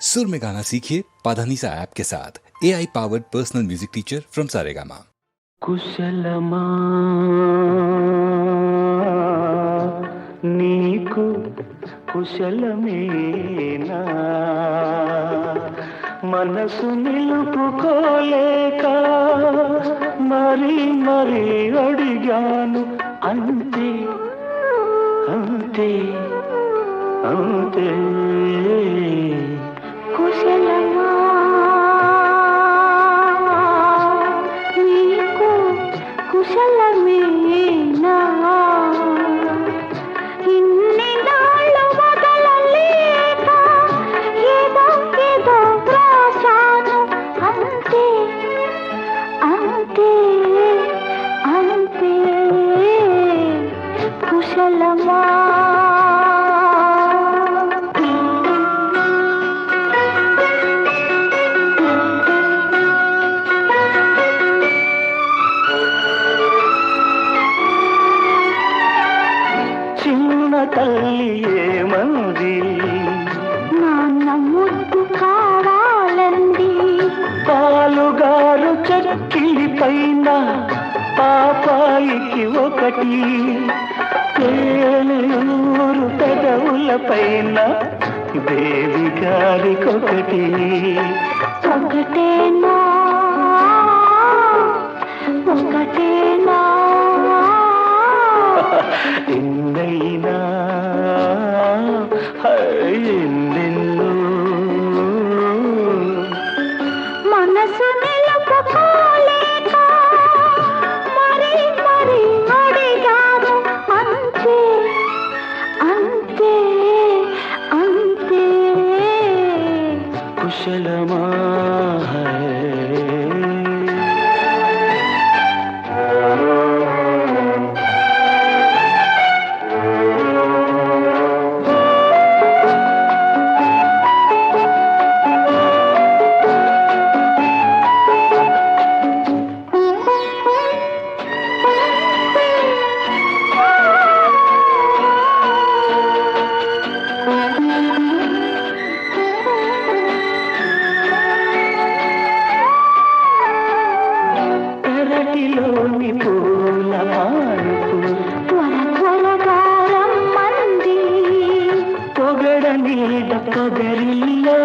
सुर में गाना सीखिए पाधानीसा ऐप के साथ A I powered personal music teacher from Saregama కుశలమా నీకు కుశలమేనా మనసు నిలుపుకోలేక మరి మరి అడిగాను అంతే అంతే అంతే కుశలమా నీకు కుశలమేనా ఇన్ని నాళ్ళు వదలలేక ఏదో ఏదో వ్రాశాను అంతే అంతే అంతే కుశలమా తల్లి ఏమంది? నాన్న ముద్దు కావాలండి పాలుగారు చక్కిలి పైన పాపాయికి ఒకటి. తేనెయూరు పెదవుల పైన దేవి గారికొకటి. ఒకటేనా? ఒకటేనా? కుశలమా పెరటిలోని పూల మానుపు పొగడ నీడ పొగరిలో